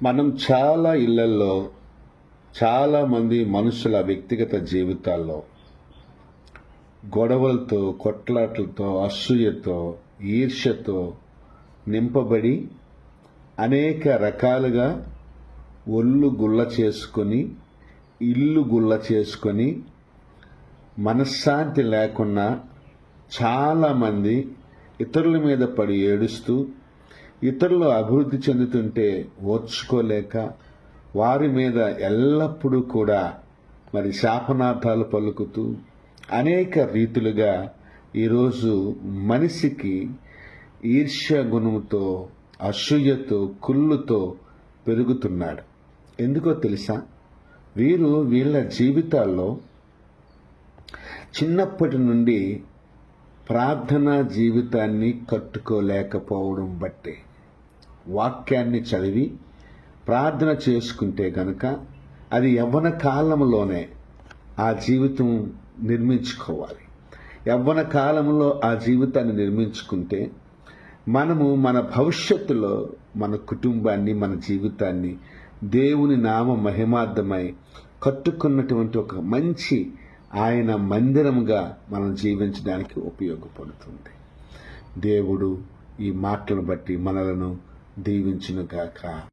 మనం చాలా ఇళ్ళలో చాలామంది మనుషుల వ్యక్తిగత జీవితాల్లో గొడవలతో కొట్లాటలతో అసూయతో ఈర్ష్యతో నింపబడి అనేక రకాలుగా ఒళ్ళు గుల్ల చేసుకొని ఇల్లు గుల్ల చేసుకొని మనశ్శాంతి లేకుండా చాలామంది ఇతరుల మీద పడి ఏడుస్తూ ఇతరులు అభివృద్ధి చెందుతుంటే ఓర్చుకోలేక వారి మీద ఎల్లప్పుడూ కూడా మరి శాపనార్థాలు పలుకుతూ అనేక రీతులుగా ఈరోజు మనిషికి ఈర్ష్య గుణముతో అసూయతో కుళ్ళుతో పెరుగుతున్నాడు. ఎందుకో తెలుసా? వీరు వీళ్ళ జీవితాల్లో చిన్నప్పటి నుండి ప్రార్థనా జీవితాన్ని కట్టుకోలేకపోవడం బట్టే. వాక్యాన్ని చదివి ప్రార్థన చేసుకుంటే గనక అది యవ్వన కాలంలోనే ఆ జీవితం నిర్మించుకోవాలి. యవ్వన కాలంలో ఆ జీవితాన్ని నిర్మించుకుంటే మనము మన భవిష్యత్తులో మన కుటుంబాన్ని మన జీవితాన్ని దేవుని నామ మహిమార్థమై కట్టుకున్నటువంటి ఒక మంచి ఆయన మందిరముగా మనం జీవించడానికి ఉపయోగపడుతుంది. దేవుడు ఈ మాటలను బట్టి మనలను దీవించునుగాక.